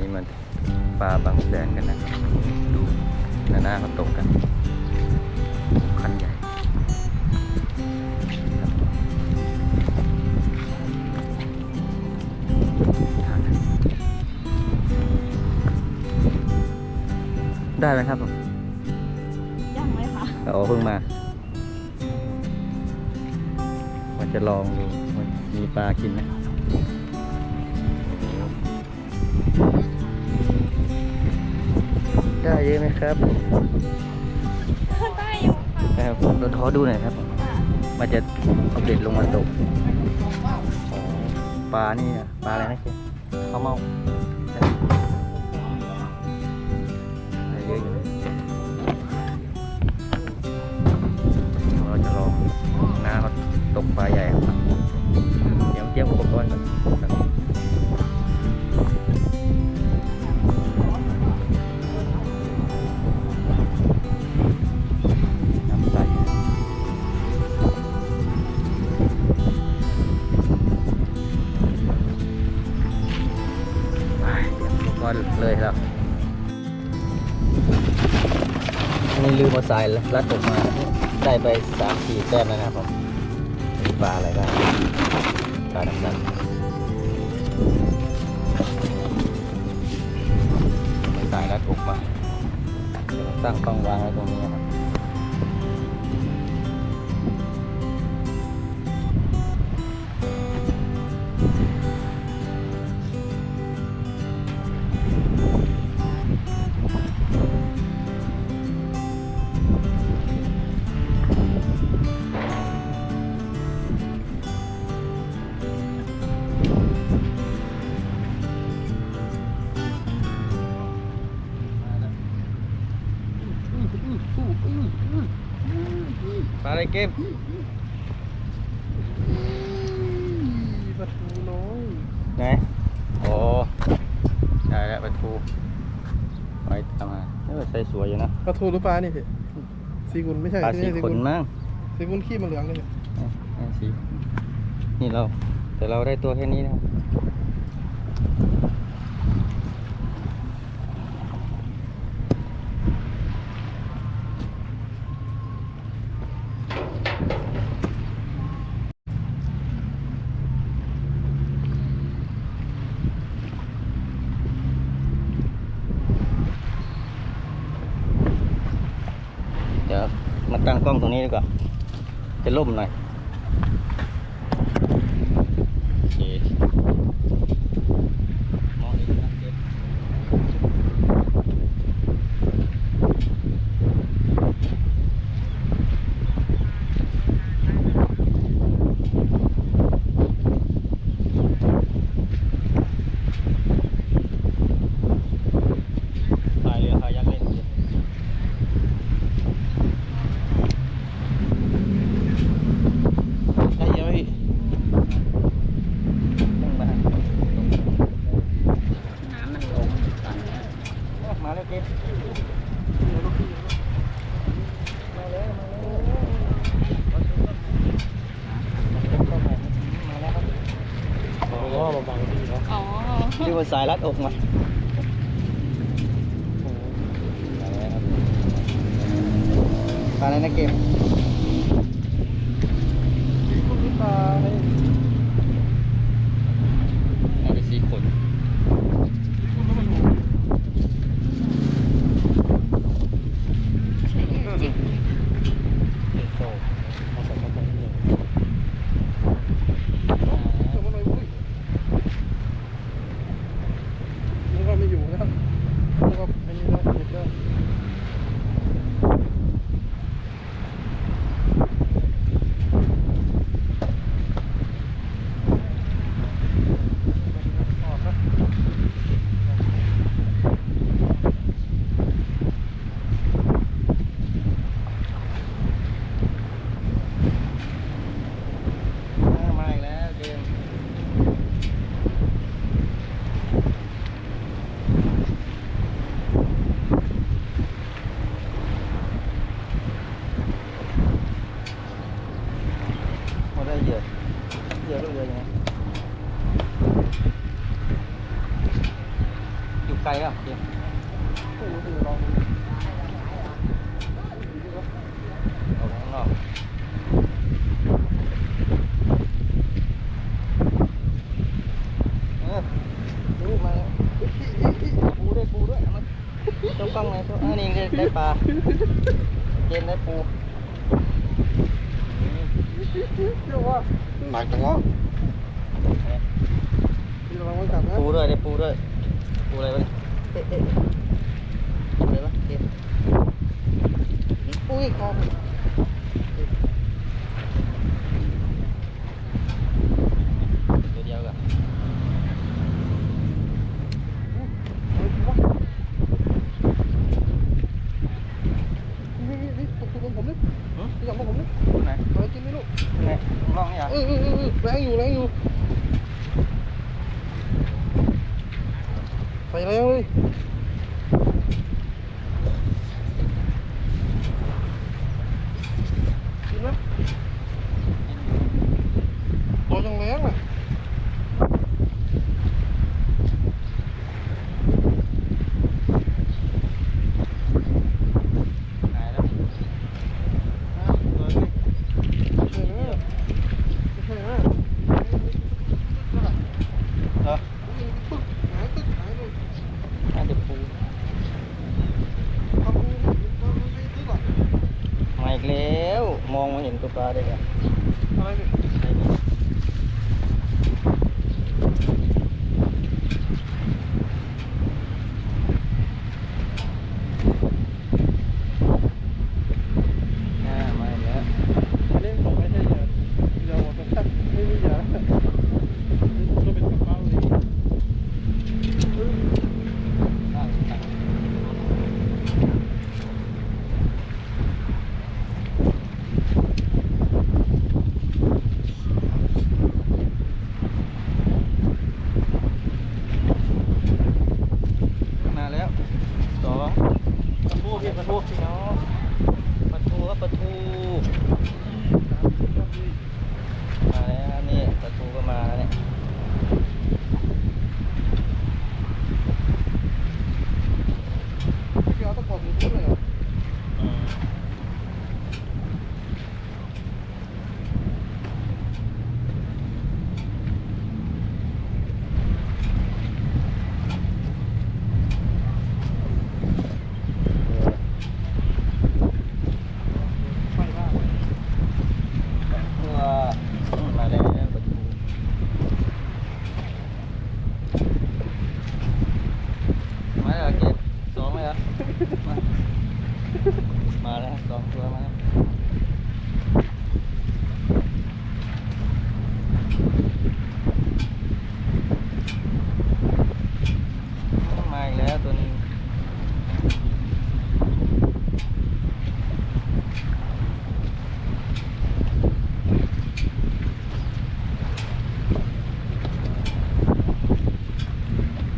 นี่มันปลาบางแสนกันนะครับ ดูหน้าหน้าเขาตกกันคันใหญ่ครับทางนั้นได้ไหมครับผมยังไหมคะโอ้เพิ่งมาว่าจะลองดูว่ามีปลากินไหม ได้เยอะไหมครับได้อยู่ค่ะครับเราขอดูหน่อยครับ มันจะเอาเบ็ดลงมาตกปลานี่นะปลาอะไรนะเจ๊ข้าวเมาได้เยอะอยู่ เดี๋ยวอุปก็เลยครับนี่ลืมมาใส่แล้วรัดออกมา ได้ไปสามสี่แต้มแล้วนะครับผมมีปลาอะไรบ้างปลาดำดำมายรัดออกมา ตั้งกล้องวางไว้ตรงนี้นะครับ ปลาอะไรเกมปลาทูน้อยไหนโอ้ได้แล้วปลาทูไว้ทำมาเออใส่สวยอยู่นะปลาทูหรือปลานี่พี่ซีกุลไม่ใช่ปลาสีขุนมั้งซีกุลขี้มันเหลืองเลยนี่นี่สีนี่เรา แต่เราได้ตัวแค่นี้นะครับเดี๋ยวมา ตั้งกล้องตรงนี้ดีกว่า จะล่มหน่อย โอเคมองเห็นนะเก็บพายเรือพายักเล่นสิ ได้เยอะพี่ ต้องมา น้ำมันลงตอนนี้ มาแล้วเก็บมาแล้วมาแล้วครับ อ๋อเบาๆดีเนาะ อ๋อที่บนสายรัดอกมามาแล้วครับปลาอะไรนะเกมซีกุลหรือปลาเอาไปสีขน ซีกุลแล้วมันหูโซ่เอาใส่เข้าไปนี่เดี๋ยวมันเลยอุ้ยนึกว่าไม่อยู่แล้วนึกว่าไอ้นี่แล้วหยุดแล้ว กลป่ะเกมไม่รู้สิลองดูออกข้าง ปูด้วยปูด้วยเอามาตัวกล้องไหนตัวอันนี้ได้ได้ปลาเกมได้ปูอืมเรียกว่าหนักจังวะที่เราไม่จับนะปูด้วยได้ปูด้วยปูอะไรวะเนี่ยเอ๊ะเอ๊ะปูอะไรวะเกมอุ้ยคอมตัวเดียวกันนี่นี่นี่ตกตรงผมนี่หืมอยากมาผมนี่ตัวไหนเอาไปกินนี่ลูกตัวไหนลองนี่เหรอเออเออเออแรงอยู่แรงอยู่ไปแล้วเลยกินไหมตัวยังแรงอะ หายแล้วอ้าวตัวนี้ ไม่ใช่นะไม่ใช่นะ เหรอ ปึ๊กหายตึ๊กหายเลย น่าจะปู ทำมือมันมันไม่ตึ๊กหรอ มาอีกแล้ว มองไม่เห็นตัวปลา ได้ไง อะไรเนี่ย ใช่นี่อ่ามาอีกแล้ว อันนี้ผมไม่ใช่เหยื่อเหยื่อหมดนะครับไม่มีเหยื่อก็เป็นกระเป๋าเลย ตั้งตั้งมาแล้วสองปลาทูพี่ปลาทูพี่น้องปลาทูครับปลาทู มาแล้วครับนี่ปลาทูก็มาแล้วเนี่ย พี่เอาตะกอบอยู่ที่ไหนเหรอ อืมตัวมาแล้วปลาทูมาแล้วเก็บสองไหมครับมามาแล้วสองตัวมาแล้วมาอีกแล้วตัวนี้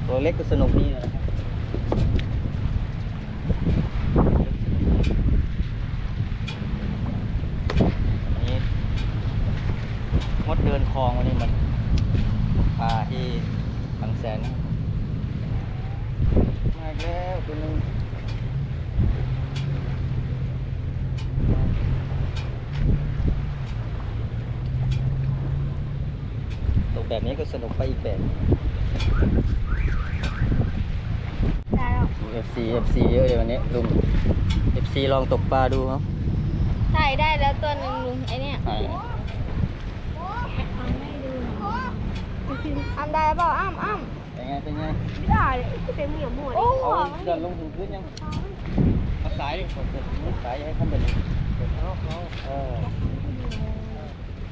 ตัวเล็กก็สนุกดีนะครับนี้งดเดินคลองวันนี้มันปลาที่บางแสนนะมากแล้วตัวนึงตกแบบนี้ก็สนุกไปอีกแบบ FC FC เยอะเลยวันนี้ลุง FC ลองตกปลาดูครับใช่ได้แล้วตัวหนึ่งลุงไอเนี่ยไหนทำให้ดูอ้ำได้เปล่าอ้ำอ้ำเป็นไงเป็นไงไม่ได้เลยเต็มเหนียวหมดโอ้เอาโหเดินลงถึงพื้นยังเอาสายดิผมจะมุดสายให้ข้างบนเอาเอาเออ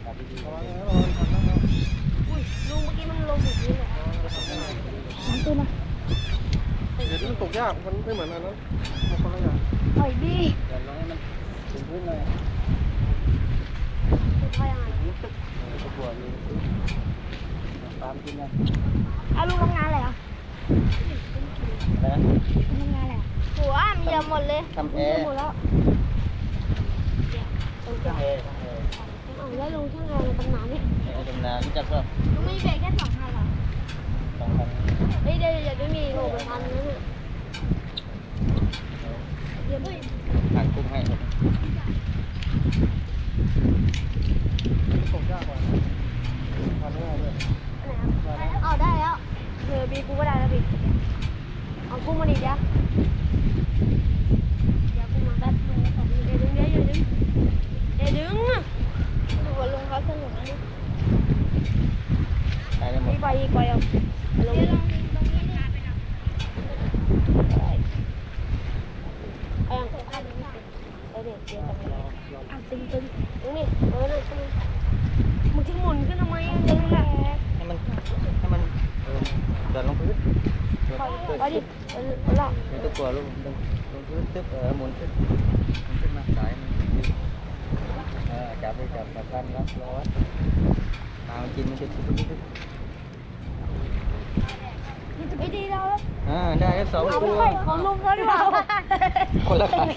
จับดีๆระวังนะระวังกันนะครับอุ้ยลุงเมื่อกี้มันลงถึงพื้นเลยน้ำตัวนะ เดี๋ยวนี้มันตกยาก มันไม่เหมือนอันนั้นมันคนละอย่างปล่อยดิเดินลงให้มันถึงพื้นเลยจะทำยังไงนี่ตึ๊กเออก็ปวดเลยตามกินนะเอาลุงทำงานอะไรอะอะไรนะทำงานอะไรอะหัวอ้ำเหยียบหมดเลยทำแอเหยียร์บหมดแล้วเนี่ยตรงทำกลางแอร์ทำแอร์เอาแล้วลุงช่างงานในตำนานนี่แอร์ดำน้ำรู้จักเปล่าลุงไม่มีแบกแค่สองพันเหรอสองพัน เฮ้ยเดี๋ยวเดี๋ยวไม่มีโหเป็นพันแล้วเนี่ยเดี๋ยวไม่ทางกุ้งให้ครับส่งยากกว่านะ ตึงตึงตรงนี้เออนั่นตรงนี้มึงที่หมุนขึ้นทำไมอะตึงแหละให้มันให้มันเออเดินลงพื้นเดินไปดินไปดิเออละไม่ต้องกลัวลูกลงลงพื้นตึ๊บเออหมุนตึ๊บหมุนขึ้นมาสายมันเออจับไปจับจับกันรับร้อนมามันกินมันจะตึ๊บตึ๊บ ไอ้ดีแล้วอ่าได้แล้วสองเอาตัวไปของลุงเขาดีกว่าคนละคัน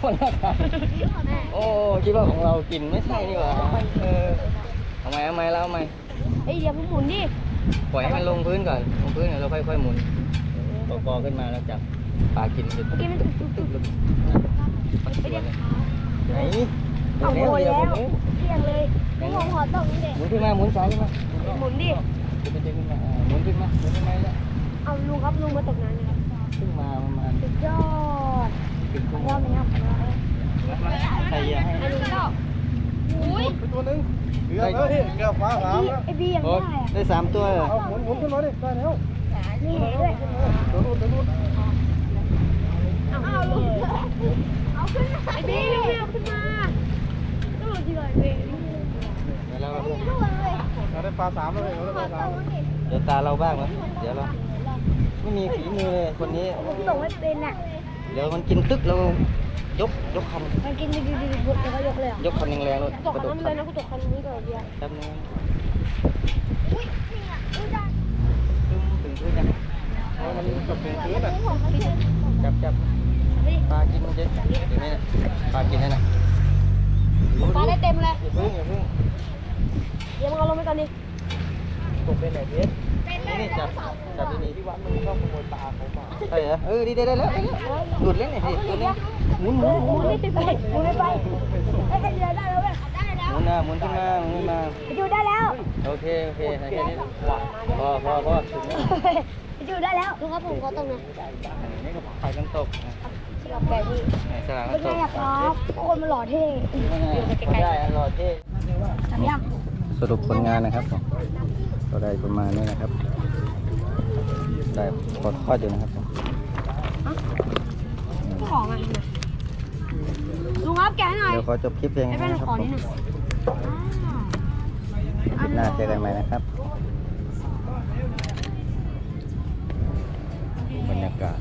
คนละคันโอ้คิดว่าของเรากินไม่ใช่นี่หว่าเออเอาไหมเอาไหมแล้วเอาไหมไอ้เดี๋ยวมึงหมุนดิปล่อยให้มันลงพื้นก่อนลงพื้นแล้วเราค่อยๆหมุนกอกอขึ้นมาแล้วจับปลากินจะเมื่อกี้มันตึกตึกตึกลึกปัดตัวเลยไหนเอาหมดเดี๋แล้วยวเดี๋ยวเที่ยงเลยลุงผมขอตกนี่เด็หมุนขึ้นมาหมุนซ้ายขึ้นมาหมุนดิ ขึ้นไปขึ้นมาอ่าหมุนขึ้นมาหมุนขึ้นมาแล้วเอาลุงครับลุงมาตกน้ำนะครับขึ้นมาประมาณสุดยอดถึงชั่วโมยอดงไหมครับใครอยากให้ไอ้ลุงก็อุ้ยตัวหนึงเกือบแล้วที่เกือฟ้าสามแล้วไอ้บียังโอ้ได้ได้สามตัวเอาหมุนหมุนขึ้นมาดิได้แล้วนี่เห็นด้วยตัวนู้นตัวนู้นเอาลุงเอาขึ้นมาไอ้บีลุงไม่เอาขึ้นมาก็หลุดดีกว่าไอ้บีเดี๋ยว เราเราได้ปลาสามแล้วเลยเราได้ปลาสามเดี๋ยวตาเราบ้างไหมเดี๋ยวเราไม่มีฝีมือเลยคนนี้พี่ตกไม่เป็นอะ เดี๋ยวมันกินตึกเรายกยกคันมันกินดีๆๆๆแล้วก็ยกเลยอะยกคันแรงๆเลยตกกระโดดน้ำคัเลยนนะกูตกคันนี้ก่อนเดียวแป๊บนึงอุ้ยจริงอะอุ้ยได้ตึ้งถึงพื้นยังเอามันกับเป็นพื้นอะจับจับปลากินเจ๊เดี๋ยวนี้นะปลากินนั่นน่ะปลาได้เต็มเลยอย่าเพิ่งอย่าเพิ่ง เดี๋ยวมึงเอาลงไปก่อนดิ ตกเป็นไหนเพชรนี่นี่จับจับดีๆที่วัดมันชอบขโมยปลาเขามาใช่เหรอเออดีได้ได้แล้วได้แล้วหลุดแล้วนี่สิตัวนี้หมุนหมุนหมุนไม่ไปไม่ไปไอ้เดียวได้แล้วเว้ยได้แล้วหมุนนะหมุนขึ้นมาหมุนขึ้นมาอยู่ได้แล้ว โอเคโอเคแค่นี้พอพอพอถึงแล้วอยู่ได้แล้วลุงครับผมขอตรงนะนี่ก็ไปกันตก ที่เราแกนี่สลามเป็นตไงกอะครับทุกคนมันหล่อเท่ได้อร่อยเท่ทำยังสรุปผลงานนะครับผมก็ได้ประมาณนี้นะครับ ได้พอทอดอยู่นะครับผมของอะลุงครับแกะให้หน่อยเดี๋ยวขอจบคลิปเพียงไอ้แค่แม่นี้หนะนูครับขอผมนิดหนึ่งคลิปหน้าเจอกันใหม่นะครับบรรยากาศ